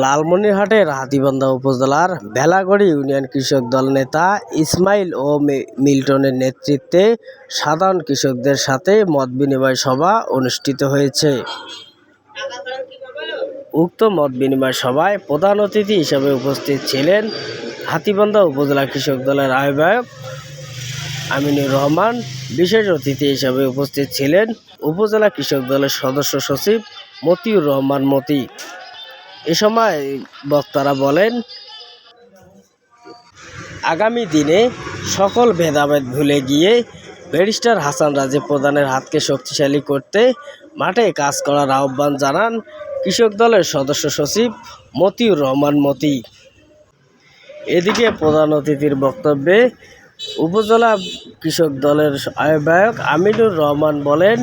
লালমনিরহাটের হাতীবান্ধা উপজেলার ভেলাগড়ি ইউনিয়ন কৃষক দল নেতা ইসমাইল ও মিল্টনের নেতৃত্বে সাধারণ কৃষকদের সাথে মত বিনিময় সভা অনুষ্ঠিত হয়েছে। উক্ত মত বিনিময় সভায় প্রধান অতিথি হিসেবে উপস্থিত ছিলেন হাতীবান্ধা উপজেলা কৃষক দলের আহ্বায়ক আমিনুর রহমান। বিশেষ অতিথি হিসেবে উপস্থিত ছিলেন উপজেলা কৃষক দলের সদস্য সচিব মতিউর রহমান মতি। এ সময় বক্তারা বলেন, আগামী দিনে সকল ভেদাভেদ ভুলে গিয়ে ব্যারিস্টার হাসান রাজে প্রধানের হাতকে শক্তিশালী করতে মাঠে কাজ করার আহ্বান জানান কৃষক দলের সদস্য সচিব মতিউর রহমান মতি। এদিকে প্রধান অতিথির বক্তব্যে উপজেলা কৃষক দলের আহ্বায়ক আমিনুর রহমান বলেন,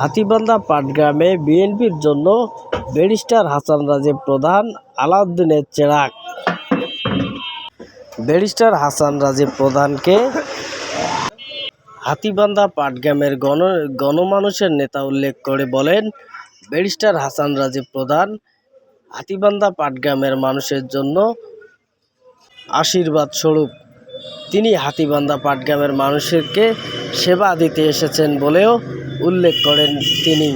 হাতিবান্ধা পাটগ্রামে বিএনপির জন্য ব্যারিস্টার হাসান রাজীব প্রধান আলাউদ্দিনের চেরাক ব্যারিস্টার হাসান রাজীব প্রধানকে হাতিবান্ধা পাটগ্রামের গণ, গণমানুষের নেতা উল্লেখ করে বলেন, ব্যারিস্টার হাসান রাজীব প্রধান হাতিবান্ধা পাটগ্রামের মানুষের জন্য আশীর্বাদ স্বরূপ। তিনি হাতিবান্ধা পাটগ্রামের মানুষকে সেবা দিতে এসেছেন বলেও উল্লেখ করেন তিনি।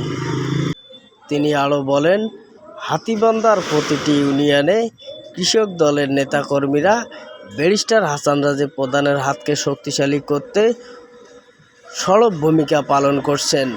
তিনি আরও বলেন, হাতিবান্দার প্রতিটি ইউনিয়নে কৃষক দলের নেতাকর্মীরা ব্যারিস্টার হাসান রাজে প্রধানের হাতকে শক্তিশালী করতে সরব ভূমিকা পালন করছেন।